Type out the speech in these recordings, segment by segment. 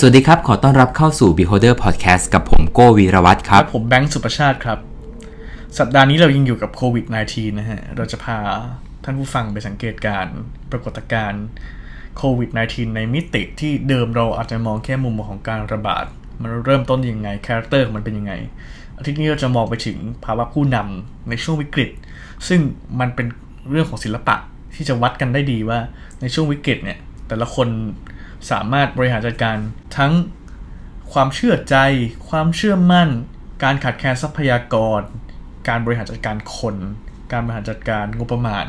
สวัสดีครับ ขอต้อนรับเข้าสู่ Beholder Podcast กับผมโกวีรวัตรครับผมแบงค์สุประชาติครับ สัปดาห์นี้เรายังอยู่กับโควิด -19 นะฮะ เราจะพาท่านผู้ฟังไปสังเกตการปรากฏการณ์โควิด -19 ในมิติที่เดิมเราอาจจะมองแค่มุมมองของการระบาด มันเริ่มต้นยังไง คาแรคเตอร์ของมันเป็นยังไง อาทิตย์นี้เราจะมองไปถึงภาวะผู้นำในช่วงวิกฤต ซึ่งมันเป็นเรื่องของศิลปะที่จะวัดกันได้ดีว่าในช่วงวิกฤตเนี่ยแต่ละคน สามารถบริหารจัดการทั้งความเชื่อใจ ความเชื่อมั่น การขาดแคลนทรัพยากร การบริหารจัดการคน การบริหารจัดการงบประมาณ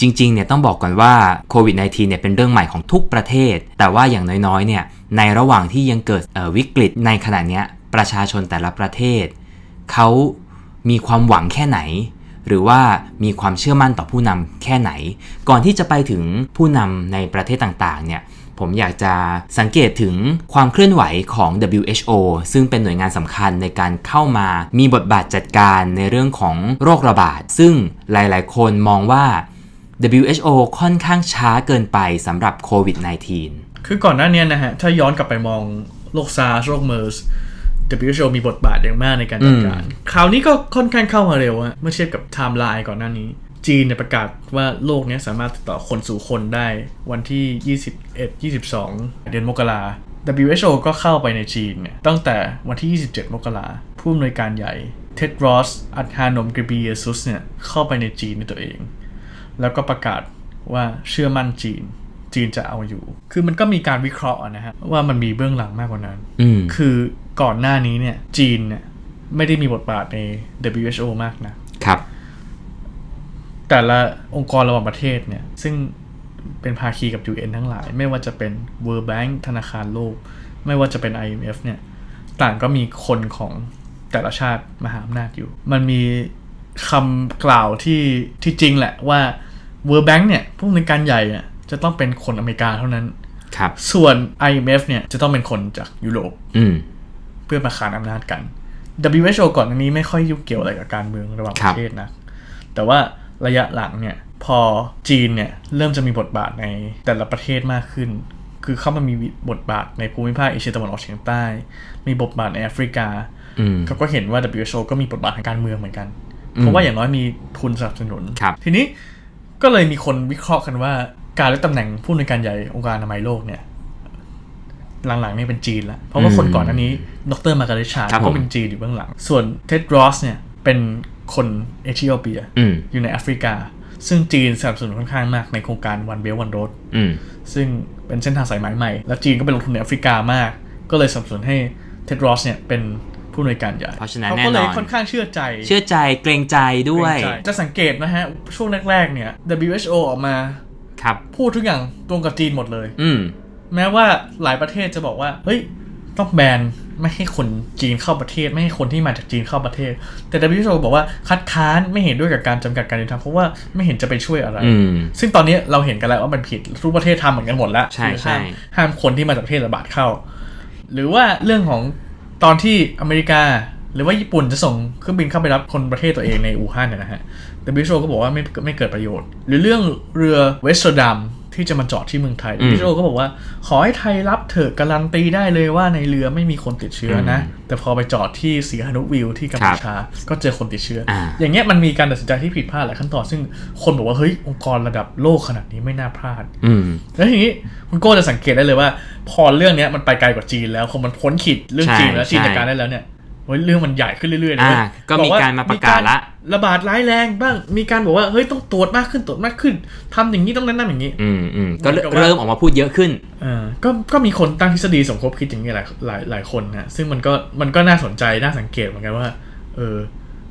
จริงๆเนี่ยต้องบอกก่อนว่าโควิด -19 เนี่ยเป็นเรื่องใหม่ของทุกประเทศ แต่ว่าอย่างน้อยๆเนี่ยในระหว่างที่ยังเกิดวิกฤตในขณะเนี้ยประชาชนแต่ละประเทศ เขามีความหวังแค่ไหน หรือว่ามีความเชื่อมั่นต่อผู้นำแค่ไหน ก่อนที่จะไปถึงผู้นำในประเทศต่างๆเนี่ย ผมอยากจะสังเกตถึงความเคลื่อนไหวของ WHO ซึ่งเป็นหน่วยงานสำคัญในการเข้ามามีบทบาทจัดการในเรื่องของโรคระบาด ซึ่งหลายๆ คนมองว่า WHO ค่อนข้างช้าเกินไปสำหรับโควิด -19 คือก่อนหน้านี้นะฮะ ถ้าย้อนกลับไปมองโรคซาร์สโรคเมอร์ส WHO มีบทบาทอย่างมากในการจัดการ คราวนี้ก็ค่อนข้างเข้ามาเร็วอะเมื่อเทียบกับไทม์ไลน์ก่อนหน้านี้ จีนเนี่ยประกาศว่าโรคเนี้ยสามารถติดต่อคนสู่คนได้วันที่ 21 22 เดือนมกรา WHO ก็เข้าไปในจีนเนี่ยตั้งแต่วันที่ 27 มกราผู้อำนวยการใหญ่เท็ดรอสอัธานมกริบีเยซุสเนี่ยเข้าไปในจีนในตัวเอง แล้วก็ประกาศว่าเชื่อมั่นจีน จีนจะเอาอยู่ คือมันก็มีการวิเคราะห์นะฮะว่ามันมีเบื้องหลังมากกว่านั้นอืมคือก่อนหน้านี้เนี่ยจีนเนี่ยไม่ได้มีบทบาทใน WHO มากนะครับ แต่ละองค์กรระหว่างประเทศเนี่ย ซึ่งเป็นภาคีกับ UN ทั้งหลาย ไม่ว่าจะเป็น World Bank ธนาคารโลก ไม่ว่าจะเป็น IMF เนี่ย ต่างก็มีคนของแต่ละชาติมหาอำนาจอยู่ มันมีคำกล่าวที่ที่จริงแหละว่า World Bank เนี่ยผู้อำนวยการใหญ่เนี่ยจะต้องเป็นคนอเมริกาเท่านั้นครับส่วน IMF เนี่ยจะต้องเป็นคนจากยุโรปอืมเพื่อมาขานอำนาจกัน WHO ก่อนอันนี้ไม่ค่อยยุ่งเกี่ยวอะไรกับการเมืองระหว่างคปรับระเทศนะ แต่ว่า ระยะหลังเนี่ยพอจีนเนี่ยเริ่มจะมีบทบาทในแต่ละประเทศมากขึ้น คือเข้ามามีบทบาทในภูมิภาคเอเชียตะวันออกเฉียงใต้ มีบทบาทในแอฟริกาอืมเขาก็เห็นว่า WHO ก็มีบทบาททางการเมืองเหมือนกัน เพราะว่าอย่างน้อยมีทุนสนับสนุนครับทีนี้ก็เลยมีคนวิเคราะห์กันว่า การได้ตำแหน่งผู้อำนวยการใหญ่องค์การอนามัยโลกเนี่ย หลังๆเนี่ยเป็นจีนละเพราะว่าคนก่อนหน้านี้ ดรมาการิชาครับผมก็เป็นจีนอยู่เบื้องหลัง ส่วนเท็ดรอสเนี่ยเป็น คนเอธิโอเปียอืมอยู่ในแอฟริกา ซึ่งจีนสนับสนุนค่อนข้างมากในโครงการ One Belt One Road อืมซึ่งเป็นเส้นทางสายไหมใหม่ แล้วจีนก็ไปลงทุนในแอฟริกามาก ก็เลยสนับสนุนให้เท็ดรอสเนี่ยเป็นผู้อำนวยการใหญ่เพราะฉะนั้นเขาก็เลยแน่นอนค่อนข้างเชื่อใจ เชื่อใจเกรงใจด้วยเกรงใจจะสังเกตนะฮะ ช่วงแรก ๆ เนี่ย WHO ออกมาครับพูดทุกอย่างตรงกับจีนหมดเลย อืมแม้ว่าหลายประเทศจะบอกว่า เฮ้ย ต้องแบน ไม่ให้คนจีนเข้าประเทศ ไม่ให้คนที่มาจากจีนเข้าประเทศ แต่ WHO บอกว่าคัดค้านไม่เห็นด้วยกับการจำกัดการเดินทางเพราะว่าไม่เห็นจะไปช่วยอะไรอืมซึ่งตอนนี้เราเห็นกันแล้วว่ามันผิดทุกประเทศทำเหมือนกันหมดแล้วใช่คือห้ามใช่ห้ามคนที่มาจากประเทศระบาดเข้า หรือว่าเรื่องของตอนที่อเมริกาหรือว่าญี่ปุ่นจะส่งเครื่องบินเข้าไปรับคนประเทศตัวเองในอู่ฮั่นเนยนะฮะแต่บิโชก็บอกว่าไม่ไม่เกิดประโยชน์ หรือเรื่องเรือเวสต์ดัม ที่จะมาจอดที่เมืองไทยอืมบิโชก็บอกว่าขอให้ไทยรับเถอะการันตีได้เลยว่าในเรือไม่มีคนติดเชื้อนะ แต่พอไปจอดที่สีหนุวิวที่กัมพูชา ก็เจอคนติดเชื้ออาอย่างเงี้ยมันมีการตัดสินใจที่ผิดพลาดหลายขั้นตอนซึ่งคนบอกว่าเฮ้ยองค์กรระดับโลกขนาดนี้ไม่น่าพลาดอืมแล้วทีนี้คุณโก้จะสังเกตได้เลยว่า พอเรื่องเนี้ยมันไปไกลกว่าจีนแล้วคงมันพ้นขีดเรื่องใช่จีนแล้วจีนใช่จัดการได้แล้วเนี่ย เฮ้ยเรื่องมันใหญ่ขึ้นเรื่อยๆเลยอ่าก็มีการมาประกาศละระบาดร้ายแรงบ้าง มีการบอกว่าเฮ้ยต้องตรวจมากขึ้นตรวจมากขึ้นทำอย่างนี้ต้องนั้นนั่นอย่างนี้ อืมอืมก็เหมือนกับว่าเริ่มออกมาพูดเยอะขึ้นเออก็ก็มีคนตั้งทฤษฎีสมคบคิดอย่างนี้หลายหลายหลายคนนะซึ่งมันก็มันก็น่าสนใจน่าสังเกตเหมือนกันว่า เออ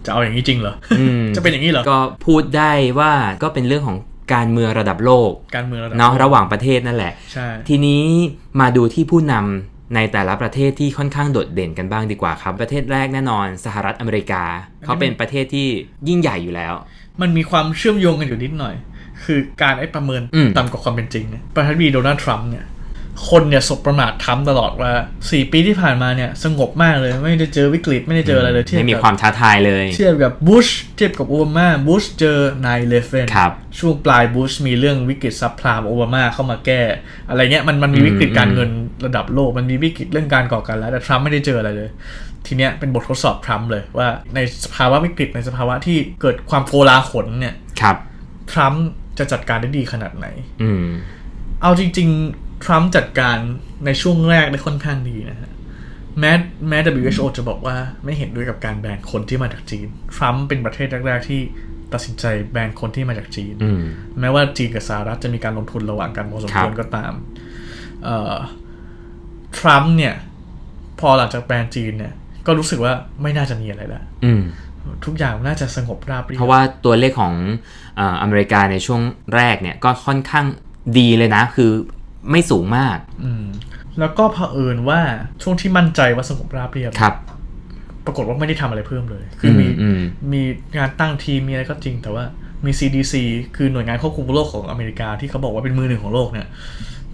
จะเอาอย่างนี้จริงเหรออมจะเป็นอย่างนี้เหรอก็พูดได้ว่าก็เป็นเรื่องของการเมืองระดับโลกการเมืองระดับเนาะระหว่างประเทศนั่นแหละใช่ทีนี้มาดูที่ผู้นำ ในแต่ละประเทศที่ค่อนข้างโดดเด่นกันบ้างดีกว่าครับ ประเทศแรกแน่นอนสหรัฐอเมริกา เขาเป็นประเทศที่ยิ่งใหญ่อยู่แล้ว มันมีความเชื่อมโยงกันอยู่นิดหน่อย คือการไอ้ประเมินอืมต่ำกว่าความเป็นจริงเนี่ยประธานาธิบดีโดนัลด์ทรัมป์เนี่ย คนเนี่ยสบประมาททำตลอดว่า4ปีที่ผ่านมาเนี่ยสงบมากเลย ไม่ได้เจอวิกฤตไม่ได้เจออะไรเลยเทียบไม่มีกับความท้าทายเลย เทียบกับบุชเทียบกับโอบามาบุชเจอ9 11ครับช่วงปลายบุชมีเรื่องวิกฤตซับพลามโอบามาเข้ามาแก้ อะไรเงี้ยมันมันมีวิกฤตการเงินระดับโลก มันมีวิกฤตเรื่องการก่อการร้ายแต่ทรัมป์ไม่ได้เจออะไรเลย ทีเนี้ยเป็นบททดสอบทรัมป์เลยว่าในสภาวะวิกฤตในสภาวะที่เกิดความโกลาหลเนี่ยครับทรัมป์จะจัดการได้ดีขนาดไหน อืมเอาจริง ๆ ทรัมป์จัดการในช่วงแรกได้ค่อนข้างดีนะฮะแม้แม้ WHO จะบอกว่าไม่เห็นด้วยกับการแบนคนที่มาจากจีน ทรัมป์เป็นประเทศแรกๆที่ตัดสินใจแบนคนที่มาจากจีนอืมแม้ว่าจีนกับสหรัฐจะมีการลงทุนระหว่างกันพอสมควรครับก็ตามเอ่อทรัมป์เนี่ย พอหลังจากแบนจีนเนี่ย ก็รู้สึกว่าไม่น่าจะมีอะไรแล้วอืมทุกอย่างน่าจะสงบราบรื่นเพราะว่าตัวเลขของเอ่ออเมริกาในช่วงแรกเนี่ย ก็ค่อนข้างดีเลยนะ คือ ไม่สูงมาก อืมแล้วก็เผอิญว่าช่วงที่มั่นใจว่าสงบราบเรียบครับ ปรากฏว่าไม่ได้ทำอะไรเพิ่มเลย คือมีอืมมีงานตั้งทีมมีอะไรก็จริง แต่ว่ามี CDC คือหน่วยงานควบคุมโรคของอเมริกาที่เขาบอกว่าเป็นมือหนึ่งของโลกเนี่ย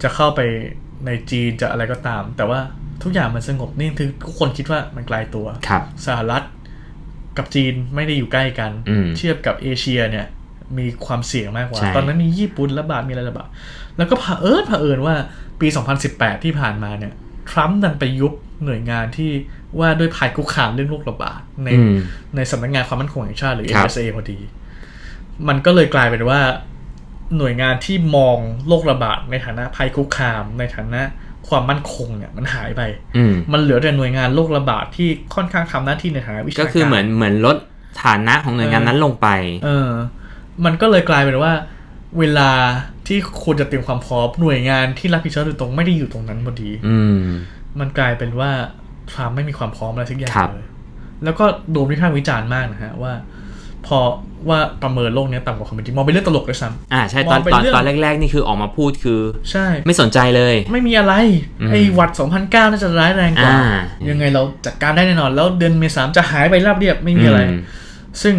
จะเข้าไปในจีนจะอะไรก็ตาม แต่ว่าทุกอย่างมันสงบนิ่งคือทุกคนคิดว่ามันไกลตัวครับสหรัฐกับจีนไม่ได้อยู่ใกล้กันอืมเทียบกับเอเชียเนี่ย มีความเสี่ยงมากกว่าใช่ตอนนั้นมีญี่ปุ่นระบาดมีอะไรระบาดแล้วก็เผอิญเผอิญว่าปี 2018 ที่ผ่านมาเนี่ยทรัมป์ดันไปยุบหน่วยงานที่ว่าด้วยภัยคุกคามเรื่องโรคระบาดในอืมในสำนักงานความมั่นคงแห่งชาติหรือครับ NSA พอดี มันก็เลยกลายเป็นว่าหน่วยงานที่มองโรคระบาดในฐานะภัยคุกคาม ในฐานะความมั่นคงเนี่ยมันหายไปอืมมันเหลือแต่หน่วยงานโรคระบาดที่ค่อนข้างทำหน้าที่ในฐานะวิชาการก็คือเหมือนเหมือนลดฐานะของหน่วยงานนั้นลงไป เออ มันก็เลยกลายเป็นว่า เวลาที่ควรจะเตรียมความพร้อมหน่วยงานที่รับผิดชอบโดยตรงไม่ได้อยู่ตรงนั้นพอดี อืมมันกลายเป็นว่าทรัมป์ไม่มีความพร้อมอะไรสักอย่างครับเลยแล้วก็โดนวิพากษ์วิจารณ์มากนะฮะว่า พอว่าประเมินโลกเนี้ยต่ำกว่าความเป็นจริงมองเป็นเรื่องตลกด้วยซ้อ่าใช่ตอนมองเป็นตอนเรื่องตอนแรก ๆ นี่คือออกมาพูดคือำใช่ ไม่สนใจเลย ไม่มีอะไรอืมไอ้หวัด 2009 น่าจะร้ายแรงกว่าอ่ายังไงเราจัดการได้แน่นอน แล้วเดือนเมษายนจะหายไปราบเรียบไม่มีอะไรอืมซึ่ง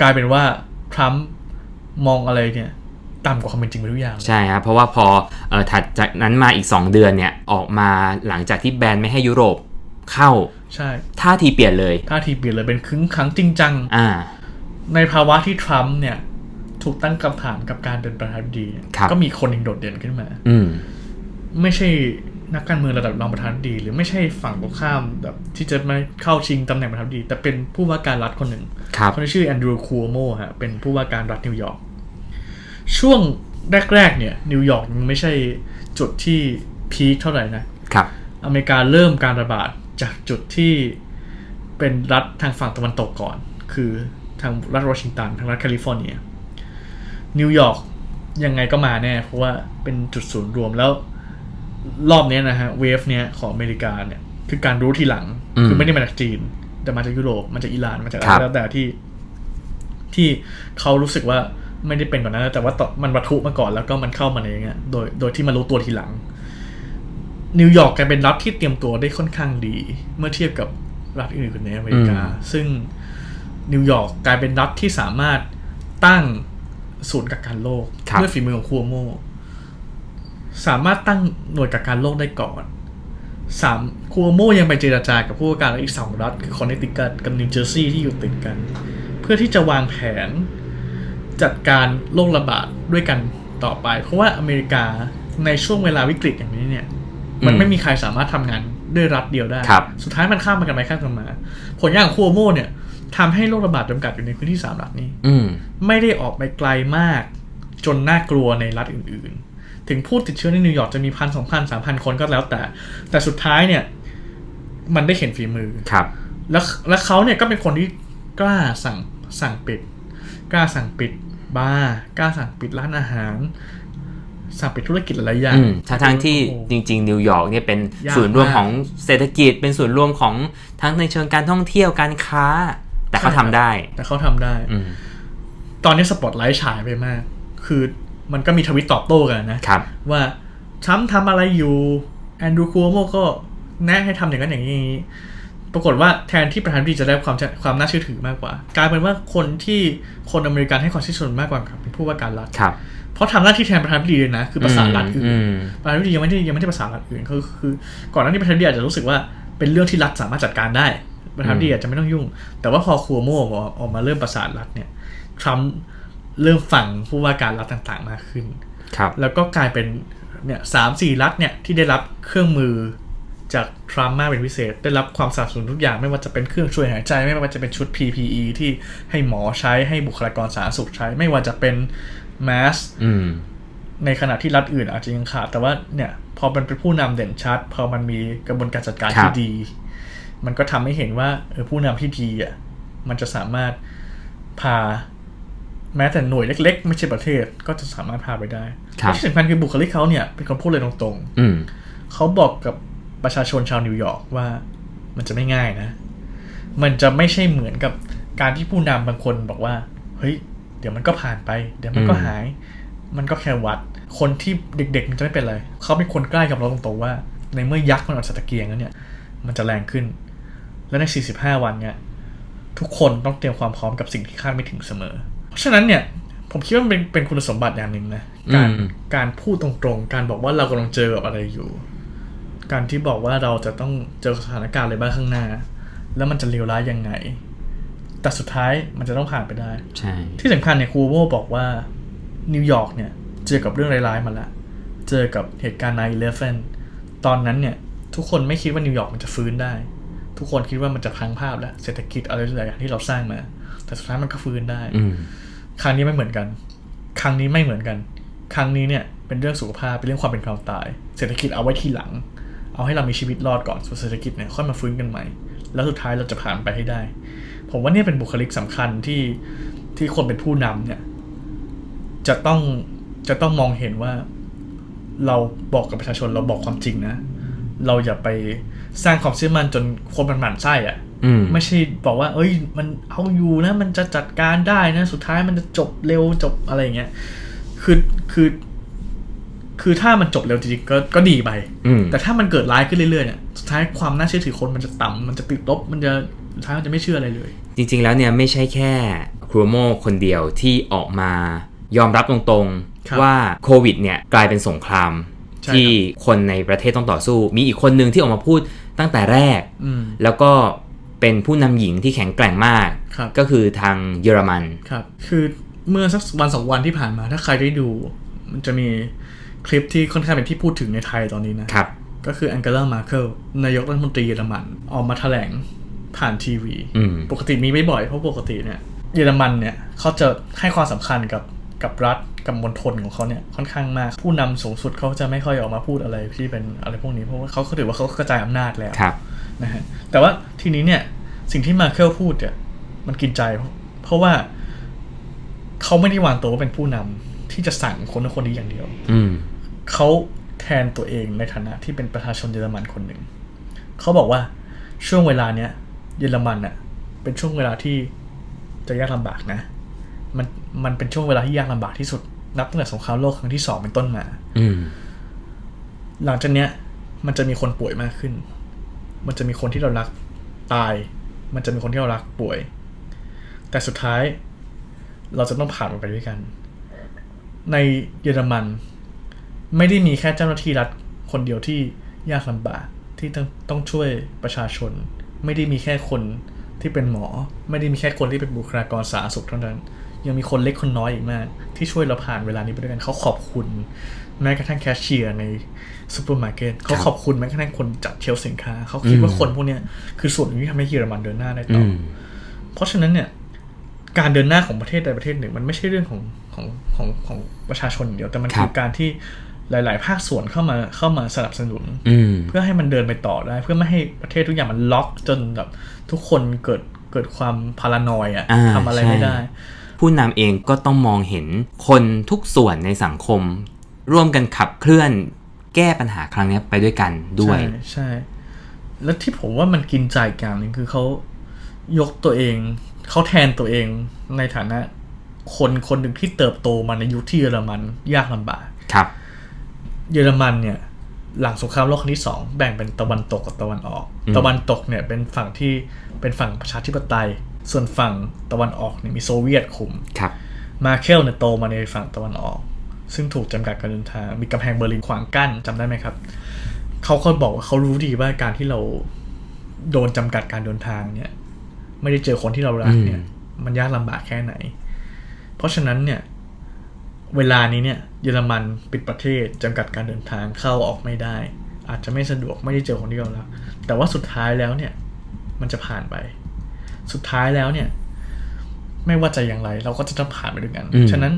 กลายเป็นว่า ทรัมป์มองอะไรเนี่ยต่ำกว่าความเป็นจริงไปทุกอย่าง ใช่ครับเพราะว่าพอเอ่อถัดจากนั้นมาอีก 2 เดือนเนี่ยออกมาหลังจากที่แบนไม่ให้ยุโรปเข้าใช่ท่าทีเปลี่ยนเลยท่าทีเปลี่ยนเลยเป็นครึ่งครั้งจริงจังอ่า ในภาวะที่ทรัมป์เนี่ย ถูกตั้งคำถามกับการเป็นประธานาธิบดีเนี่ยครับก็มีคนหนึ่งโดดเด่นขึ้นมา อืมไม่ใช่ นักการเมืองระดับรองประธานาธิบดี หรือไม่ใช่ฝั่งตรงข้ามแบบที่จะมาเข้าชิงตำแหน่งประธานาธิบดี แต่เป็นผู้ว่าการรัฐคนหนึ่งครับคนที่ชื่อแอนดรูว์คูโมฮะเป็นผู้ว่าการรัฐนิวยอร์กช่วงแรกๆเนี่ยนิวยอร์กยังไม่ใช่จุดที่พีคเท่าไหร่นะครับอเมริกาเริ่มการระบาดจากจุดที่เป็นรัฐทางฝั่งตะวันตกก่อน คือทางรัฐวอชิงตันทางรัฐแคลิฟอร์เนียนิวยอร์กยังไงก็มาแน่ เพราะว่าเป็นจุดศูนย์รวมแล้ว รอบเนี้ยนะฮะเวฟเนี้ยของอเมริกาเนี่ยคือการรู้ทีหลังอืมคือไม่ได้มาจากจีน แต่มาจากยุโรปมาจากอิหร่านมาจากอะครัไรบแล้วแต่ที่ ที่เขารู้สึกว่าไม่ได้เป็นแบบนั้นแต่ว่าต่อมันวัตถุมาก่อนแล้วก็มันเข้ามาในอย่างเงี้ยโดยโดยที่มารู้ตัวทีหลัง นิวยอร์กกลายเป็นรัฐที่เตรียมตัวได้ค่อนข้างดี เมื่อเทียบกับรัฐอื่นๆในอเมริกาอืมซึ่งนิวยอร์กกลายเป็นรัฐที่สามารถตั้งศูนย์กักกันโรคครับด้วยฝีมือของคัวโม สามารถตั้งหน่วยกักกันโรคได้ก่อนสามคัวโมยังไปเจราจากับผู้ว่าการรัฐอีกสองรัฐคือคอนเนตติคัตกับนิวเจอร์ซีย์ที่อยู่ติดกัน เพื่อที่จะวางแผนจัดการโรคระบาดด้วยกันต่อไป เพราะว่าอเมริกาในช่วงเวลาวิกฤตอย่างนี้เนี่ย มันอืมไม่มีใครสามารถทำงานด้วยรัฐเดียวได้ครับสุดท้ายมันข้ามมากันไปข้ามกันมา ผลอย่างคัวโมเนี่ยทำให้โรคระบาดจำกัดอยู่ในพื้นที่สามรัฐนี้อืมไม่ได้ออกไปไกลมากจนน่ากลัวในรัฐอื่นๆ ถึงผู้ติดเชื้อในนิวยอร์กจะมีพันสองพันสามพันคนก็แล้วแต่ แต่สุดท้ายเนี่ย มันได้เห็นฝีมือครับ แล้วแล้วเขาเนี่ยก็เป็นคนที่กล้าสั่งสั่งปิด กล้าสั่งปิดบาร์กล้าสั่งปิดร้านอาหาร สั่งปิดธุรกิจหลายๆอย่างอืมทั้งทั้งที่โอ้โหจริง ๆ นิวยอร์กเนี่ยเป็นยากศูนย์รวมมากของเศรษฐกิจ เป็นศูนย์รวมของทั้งในเชิงการท่องเที่ยวการค้า แต่เขาทำได้ แต่เขาทำได้อืมตอนนี้สปอตไลท์ฉายไปมาก คือ มันก็มีทวิตตอบโต้กันนะครับว่าทรัมป์ทำอะไรอยู่แอนดรูว์คูโมก็แนะให้ทำอย่างนั้นอย่างนี้อย่างนี้ ปรากฏว่าแทนที่ประธานาธิบดีจะได้ความจะความน่าเชื่อถือมากกว่า กลายเป็นว่าคนที่คนอเมริกันให้ความเชื่อถือมากกว่าครับเป็นผู้ว่าการรัฐครับเพราะทำหน้าที่แทนประธานาธิบดีเลยนะ คือประสานรัฐอื่นอืมประธานาธิบดียังไม่ได้ยังไม่ได้ประสานรัฐอื่นคือคือ ก่อนหน้านี้ประธานาธิบดีอาจจะรู้สึกว่าเป็นเรื่องที่รัฐสามารถจัดการได้ประธานาธิบดีอาจจะไม่ต้องยุ่ง แต่ว่าพอคัวโมออกออกมาเริ่มประสานรัฐเนี่ยทรัมป์ เริ่มฝังผู้ว่าการรัฐต่างๆ มากขึ้น ครับ แล้วก็กลายเป็นเนี่ยสามสี่รัฐเนี่ยที่ได้รับเครื่องมือจากทรัมป์มากเป็นพิเศษ ได้รับความสนับสนุนทุกอย่างไม่ว่าจะเป็นเครื่องช่วยหายใจ ไม่ว่าจะเป็นชุด PPE ที่ให้หมอใช้ให้บุคลากรสาธารณสุขใช้ ไม่ว่าจะเป็นแมสอืมในขณะที่รัฐอื่นอาจจะยังขาดแต่ว่าเนี่ย พอมันเป็นผู้นำเด่นชัด พอมันมีกระบวนการจัดการครัที่บดี มันก็ทำให้เห็นว่าเออผู้นำที่ดีอะมันจะสามารถพา แม้แต่หน่วยเล็ก ๆ ไม่ใช่ประเทศก็จะสามารถพาไปได้ครับที่สำคัญคือบุคลิกเขาเนี่ยเป็นคนพูดเลยตรงๆอืมเขาบอกกับประชาชนชาวนิวยอร์กว่า มันจะไม่ง่ายนะ มันจะไม่ใช่เหมือนกับการที่ผู้นำบางคนบอกว่า เฮ้ย เดี๋ยวมันก็ผ่านไป เดี๋ยวมันก็อืมหาย มันก็แค่วัด คนที่เด็กๆมันจะไม่เป็นไรเขาเป็นคนใกล้กับเราตรงๆว่า ในเมื่อยักษ์มันออกจากตะเกียงแล้วเนี่ย มันจะแรงขึ้น และใน 45 วันเนี่ยทุกคนต้องเตรียมความพร้อมกับสิ่งที่คาดไม่ถึงเสมอเพ ราะฉะนั้นเนี่ยผมคิดว่ามันเป็นเป็นคุณสมบัติอย่างหนึ่งนะการอืมการพูดตรงๆ การบอกว่าเรากำลังเจอกับอะไรอยู่ การที่บอกว่าเราจะต้องเจอสถานการณ์อะไรบ้างข้างหน้า แล้วมันจะเลวร้ายยังไง แต่สุดท้ายมันจะต้องผ่านไปได้ ใช่ ที่สำคัญเนี่ยครูโมบอกว่านิวยอร์กเนี่ยเจอกับเรื่องร้ายๆมาแล้วเจอกับเหตุการณ์9-11ตอนนั้นเนี่ยทุกคนไม่คิดว่านิวยอร์กมันจะฟื้นได้ ทุกคนคิดว่ามันจะพังภาพแล้วเศรษฐกิจอะไรหลายอย่างที่เราสร้างมา แต่สุดท้ายมันก็ฟื้นได้อืม ครั้งนี้ไม่เหมือนกัน ครั้งนี้ไม่เหมือนกัน ครั้งนี้เนี่ยเป็นเรื่องสุขภาพเป็นเรื่องความเป็นความตาย เศรษฐกิจเอาไว้ทีหลัง เอาให้เรามีชีวิตรอดก่อนส่วนเศรษฐกิจเนี่ยค่อยมาฟื้นกันใหม่ แล้วสุดท้ายเราจะผ่านไปให้ได้ ผมว่านี่เป็นบุคลิกสำคัญที่ที่คนเป็นผู้นำเนี่ยจะต้องจะต้องมองเห็นว่าเราบอกกับประชาชนเราบอกความจริงนะ เราอย่าไปสร้างความเชื่อมั่นจนคนมันหมั่นไส้อะ ไม่ใช่บอกว่า เอ้ย มันเอาอยู่นะ มันจะจัดการได้นะ สุดท้ายมันจะจบเร็วจบอะไรอย่างเงี้ย คือคือ คือถ้ามันจบเร็วจริงๆก็ก็ดีไปอืมแต่ถ้ามันเกิดร้ายขึ้นเรื่อยๆเนี่ยสุดท้ายความน่าเชื่อถือคนมันจะต่ำมันจะติดลบมันจะสุดท้ายมันจะไม่เชื่ออะไรเลย จริง ๆ แล้วเนี่ยไม่ใช่แค่ครูโมคนเดียวที่ออกมายอมรับตรงครับๆว่าโควิดเนี่ยกลายเป็นสงครามใช่ที่คนในประเทศต้องต่อสู้ มีอีกคนหนึ่งที่ออกมาพูดตั้งแต่แรกอืมแล้วก็ เป็นผู้นำหญิงที่แข็งแกร่งมากครับก็คือทางเยอรมันครับ คือเมื่อสักวันสองวันที่ผ่านมาถ้าใครได้ดู มันจะมีคลิปที่ค่อนข้างเป็นที่พูดถึงในไทยตอนนี้นะครับก็คือแองเกลามาเคิลนายกรัฐมนตรีเยอรมันออกมาแถลงผ่านทีวีอืมปกติมีไม่บ่อยเพราะปกติเนี่ยเยอรมันเนี่ยเขาจะให้ความสำคัญกับกับรัฐกับมณฑลของเขาเนี่ยค่อนข้างมาก ผู้นำสูงสุดเขาจะไม่ค่อยออกมาพูดอะไรที่เป็นอะไรพวกนี้เพราะว่าเขาถือว่าเขากระจายอำนาจแล้วครับ นะฮะแต่ว่าทีนี้เนี่ยสิ่งที่มาเคิลพูดเนี่ยมันกินใจ เพราะเพราะว่าเขาไม่ได้วางตัวว่าเป็นผู้นำที่จะสั่งคนนั้นคนนี้อย่างเดียว อืมเขาแทนตัวเองในฐานะที่เป็นประชาชนเยอรมันคนหนึ่ง เขาบอกว่าช่วงเวลาเนี้ย เยอรมันน่ะเป็นช่วงเวลาที่จะยากลำบากนะ มันมันเป็นช่วงเวลาที่ยากลำบากที่สุด นับตั้งแต่สงครามโลกครั้งที่สองเป็นต้นมา อืมหลังจากเนี้ย มันจะมีคนป่วยมากขึ้น มันจะมีคนที่เรารักตาย มันจะมีคนที่เรารักป่วย แต่สุดท้าย เราจะต้องผ่านมันไปด้วยกัน ในเยอรมัน ไม่ได้มีแค่เจ้าหน้าที่รัฐคนเดียวที่ยากลำบากที่ต้องต้องช่วยประชาชน ไม่ได้มีแค่คนที่เป็นหมอ ไม่ได้มีแค่คนที่เป็นบุคลากรสาธารณสุขเท่านั้น ยังมีคนเล็กคนน้อยอีกมาก ที่ช่วยเราผ่านเวลานี้ไปด้วยกันเขาขอบคุณ แม้กระทั่งแคชเชียร์ในซูเปอร์มาร์เก็ตเขาขอบคุณแม้กระทั่งคนจัดเชลฟ์สินค้า เขาคิดว่าคนพวกเนี้ยคือส่วนหนึ่งที่ทำให้เยอรมันเดินหน้าได้ต่อืออมเพราะฉะนั้นเนี่ยการเดินหน้าของประเทศใดประเทศหนึ่ง มันไม่ใช่เรื่องของของของของประชาชนอย่างเดียวแต่มันครัคืบอการที่หลาย ๆ ภาคส่วนเข้ามาเข้ามาสนับสนุนอืมเพื่อให้มันเดินไปต่อได้ เพื่อไม่ให้ประเทศทุกอย่างมันล็อกจนแบบทุกคนเกิดเกิดความพารานอยอะอ่าทำอะไรใช่ไม่ได้ ผู้นำเองก็ต้องมองเห็นคนทุกส่วนในสังคม ร่วมกันขับเคลื่อนแก้ปัญหาครั้งนี้ไปด้วยกันด้วยใช่ใช่ แล้วที่ผมว่ามันกินใจอีกอย่างหนึ่งคือเขายกตัวเองเขาแทนตัวเองในฐานะ คนคนหนึ่งที่เติบโตมาในยุคที่เยอรมันยากลำบากครับ เยอรมันเนี่ย หลังสงครามโลกครั้งที่สองแบ่งเป็นตะวันตกกับตะวันออกอืมตะวันตกเนี่ยเป็นฝั่งที่เป็นฝั่งประชาธิปไตย ส่วนฝั่งตะวันออกเนี่ยมีโซเวียตคุมครับ มาเคลเนี่ยโตมาในฝั่งตะวันออก ซึ่งถูกจำกัดการเดินทางมีกำแพงเบอร์ลินขวางกั้นจำได้ไหมครับเขาก็บอกว่าเขารู้ดีว่าการที่เราโดนจำกัดการเดินทางเนี่ย ไม่ได้เจอคนที่เรารักเนี่ย มันยากลำบากแค่ไหน เพราะฉะนั้นเนี่ย เวลานี้เนี่ย เยอรมันปิดประเทศจำกัดการเดินทางเข้าออกไม่ได้ อาจจะไม่สะดวกไม่ได้เจอคนที่เรารักแต่ว่าสุดท้ายแล้วเนี่ย มันจะผ่านไป สุดท้ายแล้วเนี่ย ไม่ว่าจะอย่างไร เราก็จะต้องผ่านไปด้วยกันอืมฉะนั้น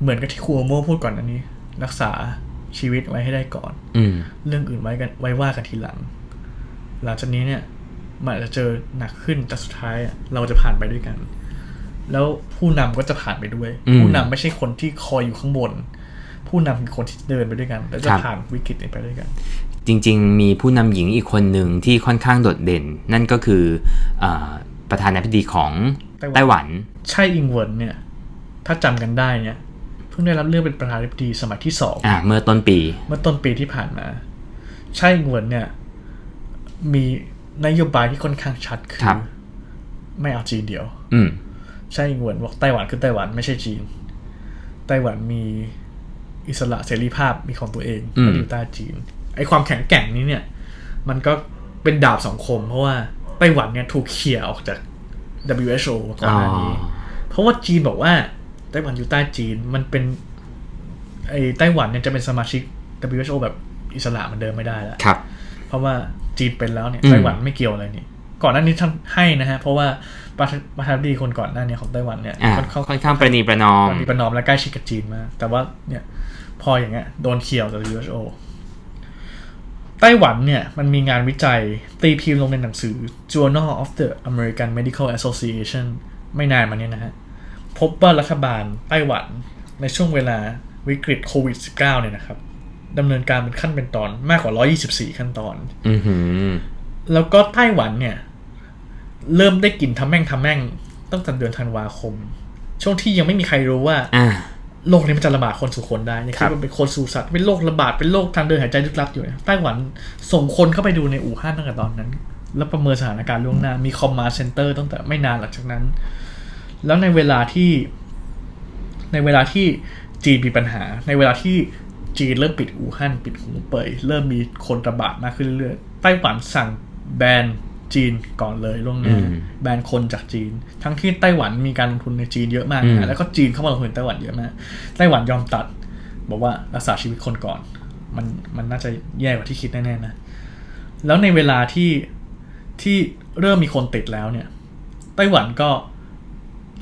เหมือนกับที่ครูโอโมพูดก่อนอันนี้ รักษาชีวิตไว้ให้ได้ก่อน อืมเรื่องอื่นไว้กันไว้ว่ากันทีหลัง หลังจากนี้เนี่ย มันอาจจะเจอหนักขึ้นแต่สุดท้ายอะเราจะผ่านไปด้วยกัน แล้วผู้นำก็จะผ่านไปด้วยอืมผู้นำไม่ใช่คนที่คอยอยู่ข้างบน ผู้นำคือคนที่เดินไปด้วยกันแล้วจะครับผ่านวิกฤตนี้ไปด้วยกัน จริง ๆ มีผู้นำหญิงอีกคนหนึ่งที่ค่อนข้างโดดเด่น นั่นก็คืออาประธานาธิบดีของไต้หวันไต้หวัน ใช่อิงเวิร์นเนี่ย ถ้าจำกันได้เนี่ยเพิ่งได้รับเลือกเป็นประธานาธิบดีสมัยที่สองอ่าเมื่อต้นปี เมื่อต้นปีที่ผ่านมา ใช่อิงเวิร์นเนี่ย มีนโยบายที่ค่อนข้างชัดคืครัอบไม่เอาจีนเดียว อืมใช่อิงเหวินบอกไต้หวันคือไต้หวันไม่ใช่จีน ไต้หวันมีอิสระเสรีภาพมีของตัวเองอืมไม่ได้อยู่ใต้จีนไอความแข็งแกร่งนี้เนี่ย มันก็เป็นดาบสองคม เพราะว่าไต้หวันเนี่ยถูกเขี่ยออกจาก WHO มาก่อนหน้านี้ เพราะว่าจีนบอกว่า ไต้หวันอยู่ใต้จีน มันเป็นไอไต้หวันเนี่ยจะเป็นสมาชิก WHO แบบอิสระเหมันเดิมไม่ได้แล้วครับ เพราะว่าจีนเป็นแล้วเนี่ยอืมไต้หวันไม่เกี่ยวอะไรนี่ก่อนหน้านี้ท่านให้นะฮะ เพราะว่าประธประธานาธิบดีคนก่อนหน้านี้ของไต้หวันเนี่ยอ่าค่อนข้างค่อนข้างประนีประนอมปฏิประนอมและใกล้ชิดกับจีนมาก แต่ว่าเนี่ยพออย่างเงี้ยโดนเขี่ยวจาก WHO ไต้หวันเนี่ยมันมีงานวิจัยตีพิมพ์ลงในหนังสือ Journal of the American Medical Association ไม่นานมาเนี้นะฮะ พบว่ารัฐบาลไต้หวันในช่วงเวลาวิกฤตโควิด -19 เนี่ยนะครับดำเนินการเป็นขั้นเป็นตอนมากกว่า 124 ขั้นตอนอือหือแล้วก็ไต้หวันเนี่ย เริ่มได้กลิ่นทำแม่งทำแม่งตั้งแต่เดือนธันวาคม ช่วงที่ยังไม่มีใครรู้ว่าอ่าโรคนี้มันจะระบาดคนสู่คนได้ยังคคิรัดบว่าเป็นคนสู่สัตว์เป็นโรคระบาดเป็นโรคทางเดินหายใจลึกลับอยู่เนี่ยไต้หวันส่งคนเข้าไปดูในอู่ฮั่นตั้งแต่ตอนนั้น แล้วประเมินสถานการณ์ล่วงหน้ามีคอมมาเซ็นเตอร์ตั้งแต่ไม่นานหลังจากนั้น แล้วในเวลาที่ในเวลาที่จีนมีปัญหา ในเวลาที่จีนเริ่มปิดอู่ฮั่นปิดหูเป่ยเริ่มมีคนระบาดมากขึ้นเรื่อยๆไต้หวันสั่งแบนจีนก่อนเลยล่วงหน้าอืมแบนคนจากจีน ทั้งที่ไต้หวันมีการลงทุนในจีนเยอะมากอืมนะแล้วก็จีนเข้ามาลงทุนในไต้หวันเยอะมากไต้หวันยอมตัด บอกว่ารักษาชีวิตคนก่อน มันมันน่าจะแย่กว่าที่คิดแน่ๆนะแล้วในเวลาที่ที่เริ่มมีคนติดแล้วเนี่ย ไต้หวันก็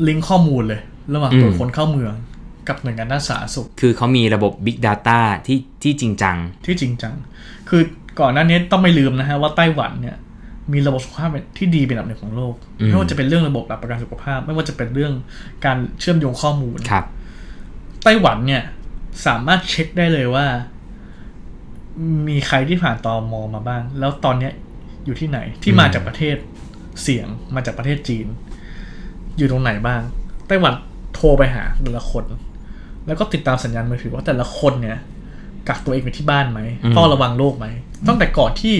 ลิงก์ข้อมูลเลย ระหว่างตรวจอืมคนเข้าเมือง กับหน่วยงานด้านสาธารณสุข คือเขามีระบบ Big Data ที่ที่จริงจัง ที่จริงจัง คือก่อนหน้านี้ต้องไม่ลืมนะฮะว่าไต้หวันเนี่ย มีระบบสุขภาพที่ดีเป็นอันดับหนึ่งของโลกอืมไม่ว่าจะเป็นเรื่องระบบหลักประกันสุขภาพ ไม่ว่าจะเป็นเรื่องการเชื่อมโยงข้อมูลครับไต้หวันเนี่ยสามารถเช็คได้เลยว่า มีใครที่ผ่านตอมอมาบ้าง แล้วตอนเนี้ยอยู่ที่ไหนที่มาจากประเทศเสี่ยงมาจากประเทศจีน อยู่ตรงไหนบ้างไต้หวันโทรไปหาแต่ละคน แล้วก็ติดตามสัญญาณมือถือว่าแต่ละคนเนี่ยกักตัวเองอยู่ที่บ้านไหมอืมเฝ้าระวังโรคไหมตั้งแต่ก่อนที่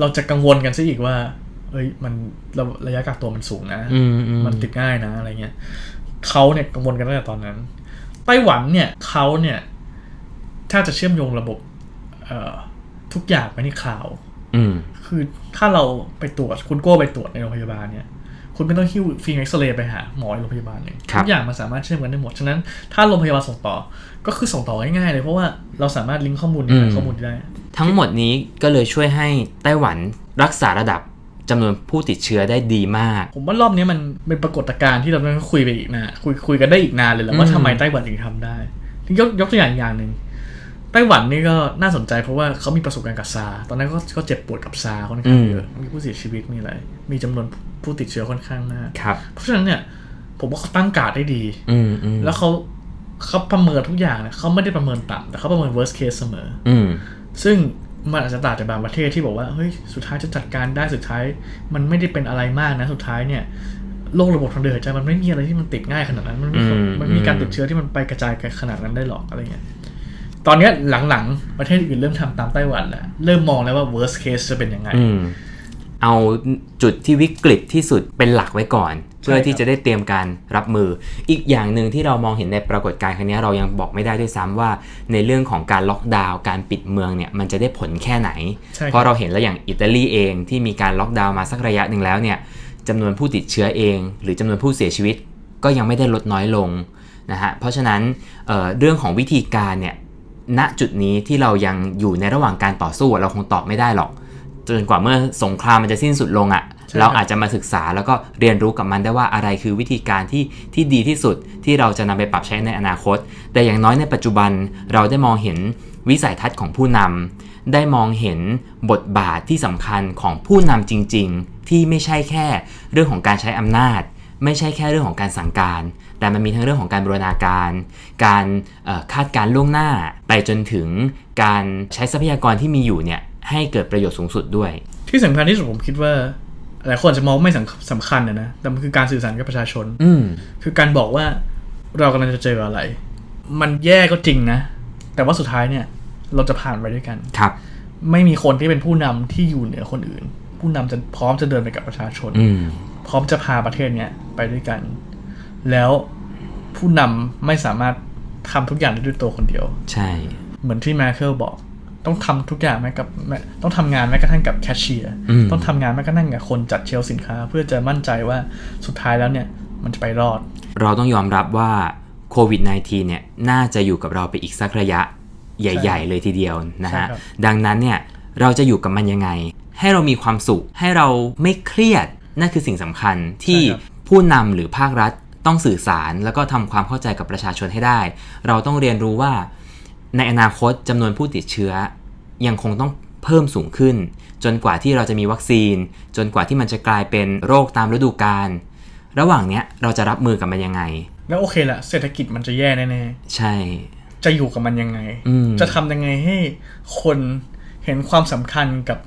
เราจะกังวลกันซะอีกว่าเอ้ยมันระระยะกักตัวมันสูงนะอืมอืมมันติดง่ายนะอะไรเงี้ยเขาเนี่ยกังวลกันตั้งแต่ตอนนั้น ไต้หวันเนี่ยเขาเนี่ยถ้าจะเชื่อมโยงระบบเอ่อทุกอย่างไปที่คลาวด์อืมคือถ้าเราไปตรวจคุณโก้ไปตรวจในโรงพยาบาลเนี่ย คุณไม่ต้องหิ้วฟิล์มเอ็กซเรย์ไปหาหมอในโรงพยาบาลเลยครับทุกอย่างมันสามารถเชื่อมกันได้หมด ฉะนั้นถ้าโรงพยาบาลส่งต่อ ก็คือส่งต่อง่ายๆเลย เพราะว่าเราสามารถลิงก์ข้อมูลนี้กับข้อมูลนี้ได้ ทั้งหมดนี้ก็เลยช่วยให้ไต้หวันรักษาระดับจำนวนผู้ติดเชื้อได้ดีมาก ผมว่ารอบนี้มันเป็นปรากฏการณ์ที่เราต้องคุยไปอีกนะคุยคุยกันได้อีกนานเลยแหละว่าอืมทำไมไต้หวันถึงทำได้ยกยกตัวอย่างอย่างหนึ่ง ไต้หวันนี่ก็น่าสนใจเพราะว่าเขามีประสบการณ์กับซาร์ตอนนั้นก็ก็เจ็บปวดกับซาร์ค่อนข้างเยอะ มีผู้เสียชีวิตมีอะไร มีจำนวนผู้ติดเชื้อค่อนข้างมากครับเพราะฉะนั้นเนี่ย ผมว่าเขาตั้งการ์ดได้ดี อืมอืมแล้วเขาเขาประเมินทุกอย่างเนี่ยเขาไม่ได้ประเมินต่ำแต่เขาประเมิน worst case เสมอ อืมซึ่งมันอาจจะต่างจากบางประเทศที่บอกว่าเฮ้ยสุดท้ายจะจัดการได้สุดท้าย มันไม่ได้เป็นอะไรมากนะสุดท้ายเนี่ยโรคระบบทางเดินหายใจมันไม่มีอะไรที่มันติดง่ายขนาดนั้น มันไม่อืมมันมีการติดเชื้อที่มันไปกระจายกันขนาดนั้นได้หรอกอะไรเงี้ย ตอนเนี้ยหลังๆ ประเทศอื่นเริ่มทำตามไต้หวันแล้ว เริ่มมองแล้วว่า worst case จะเป็นยังไงอืมเอาจุดที่วิกฤตที่สุดเป็นหลักไว้ก่อน เพื่อที่จะได้เตรียมการรับมือ อีกอย่างหนึ่งที่เรามองเห็นในปรากฏการณ์ครั้งนี้เรายังบอกไม่ได้ด้วยซ้ำว่า ในเรื่องของการล็อกดาวน์การปิดเมืองเนี่ยมันจะได้ผลแค่ไหนใช่ครับเพราะเราเห็นแล้วอย่างอิตาลีเองที่มีการล็อกดาวน์มาสักระยะหนึ่งแล้วเนี่ยจำนวนผู้ติดเชื้อเอง หรือจำนวนผู้เสียชีวิตก็ยังไม่ได้ลดน้อยลงนะฮะเพราะฉะนั้นเอ่อเรื่องของวิธีการเนี่ย ณจุดนี้ที่เรายังอยู่ในระหว่างการต่อสู้เราคงตอบไม่ได้หรอก จนกว่าเมื่อสงครามมันจะสิ้นสุดลงอะ่ะใช่ครับเราอาจจะมาศึกษาแล้วก็เรียนรู้กับมันได้ว่าอะไรคือวิธีการที่ที่ดีที่สุดที่เราจะนำไปปรับใช้ในอนาคต แต่อย่างน้อยในปัจจุบันเราได้มองเห็นวิสัยทัศน์ของผู้นำได้มองเห็นบทบาทที่สำคัญของผู้นำจริง ๆ ที่ไม่ใช่แค่เรื่องของการใช้อำนาจ ไม่ใช่แค่เรื่องของการสั่งการ แต่มันมีทั้งเรื่องของการบูรณาการ การเอ่อคาดการณ์ล่วงหน้า ไปจนถึงการใช้ทรัพยากรที่มีอยู่เนี่ยให้เกิดประโยชน์สูงสุดด้วย ที่สำคัญที่สุดผมคิดว่าหลายคนอาจจะมองไม่สำสำคัญนะนะแต่มันคือการสื่อสารกับประชาชน อืมคือการบอกว่าเรากำลังจะเจออะไร มันแย่ก็จริงนะ แต่ว่าสุดท้ายเนี่ย เราจะผ่านไปด้วยกันครับ ไม่มีคนที่เป็นผู้นำที่อยู่เหนือคนอื่น ผู้นำจะพร้อมจะเดินไปกับประชาชนอืมพร้อมจะพาประเทศเนี้ยไปด้วยกัน แล้วผู้นำไม่สามารถทำทุกอย่างได้ด้วยตัวคนเดียว ใช่ เหมือนที่แมคเคิลบอก ต้องทำทุกอย่างแม้กับแม้ต้องทำงานแม้กระทั่งกับแคชเชียร์อืมต้องทำงานแม้กระทั่งกับคนจัดเชลฟ์สินค้า เพื่อจะมั่นใจว่าสุดท้ายแล้วเนี่ยมันจะไปรอด เราต้องยอมรับว่าโควิด -19 เนี่ยน่าจะอยู่กับเราไปอีกสักระยะใหญ่ ๆ เลยทีเดียวนะฮะใช่ครับดังนั้นเนี่ยเราจะอยู่กับมันยังไง ให้เรามีความสุข ให้เราไม่เครียดนั่นคือสิ่งสำคัญที่ผู้นำหรือภาครัฐ ต้องสื่อสารแล้วก็ทำความเข้าใจกับประชาชนให้ได้ เราต้องเรียนรู้ว่า ในอนาคตจำนวนผู้ติดเชื้อ ยังคงต้องเพิ่มสูงขึ้น จนกว่าที่เราจะมีวัคซีน จนกว่าที่มันจะกลายเป็นโรคตามฤดูกาลระหว่างเนี้ยเราจะรับมือกับมันยังไง แล้วโอเคละเศรษฐกิจมันจะแย่แน่ใช่ๆจะอยู่กับมันยังไงอืมจะทำยังไงให้คนเห็นความสำคัญกับ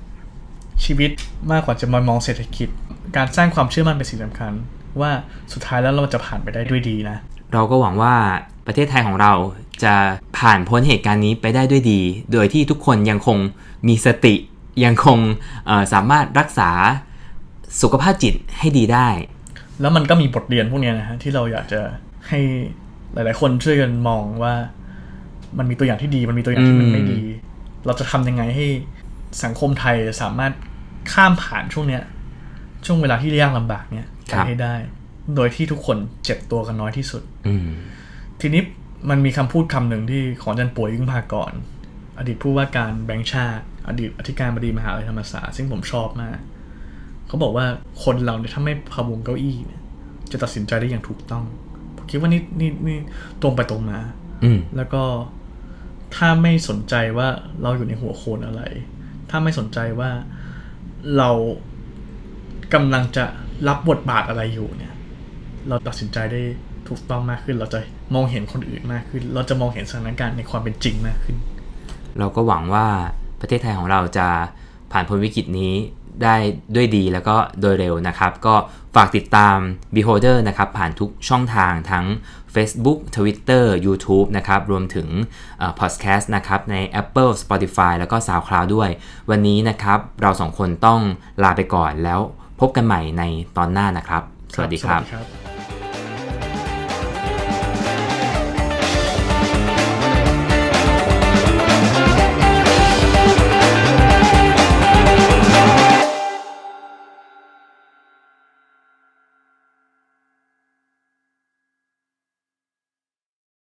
ชีวิตมากกว่าจะมามองเศรษฐกิจ การสร้างความเชื่อมั่นเป็นสิ่งสำคัญ ว่าสุดท้ายแล้วเราจะผ่านไปได้ด้วยดีนะ เราก็หวังว่าประเทศไทยของเราจะผ่านพ้นเหตุการณ์นี้ไปได้ด้วยดี โดยที่ทุกคนยังคงมีสติ ยังคงสามารถรักษาสุขภาพจิตให้ดีได้ แล้วมันก็มีบทเรียนพวกนี้นะฮะที่เราอยากจะให้หลาย ๆ คนช่วยกันมองว่า มันมีตัวอย่างที่ดี มันมีตัวอย่างที่มันไม่ดี เราจะทำยังไงให้สังคมไทยสามารถข้ามผ่านช่วงเนี้ย ช่วงเวลาที่ยากลำบากเนี้ยไปครับให้ได้ โดยที่ทุกคนเจ็บตัวกันน้อยที่สุด อืมทีนี้มันมีคำพูดคำหนึ่งที่ของอาจันป่วยยิ่งพากรอดีตผู้ว่าการแบงค์ชาติ อดีตอธิการบดีมหาวิทยาลัยธรรมศาสตร์ซึ่งผมชอบมาก เขาบอกว่าคนเราเนี่ยถ้าไม่พะวงเก้าอี้เนี่ยจะตัดสินใจได้อย่างถูกต้องผมคิดว่านี่นี่นี่ตรงไปตรงมา อืมแล้วก็ถ้าไม่สนใจว่าเราอยู่ในหัวโคนอะไร ถ้าไม่สนใจว่าเรา กำลังจะรับบทบาทอะไรอยู่เนี่ย เราตัดสินใจได้ถูกต้องมากขึ้น เราจะมองเห็นคนอื่นมากขึ้น เราจะมองเห็นสถานการณ์ในความเป็นจริงมากขึ้น เราก็หวังว่าประเทศไทยของเราจะผ่านพ้นวิกฤตนี้ได้ด้วยดีแล้วก็โดยเร็วนะครับ ก็ฝากติดตาม Beholder นะครับ ผ่านทุกช่องทางทั้ง Facebook Twitter YouTube นะครับ รวมถึงเอ่อ podcast นะครับ ใน Apple Spotify แล้วก็ SoundCloud ด้วย วันนี้นะครับ เราสองคนต้องลาไปก่อนแล้ว พบกันใหม่ในตอนหน้านะครับ สวัสดีครับ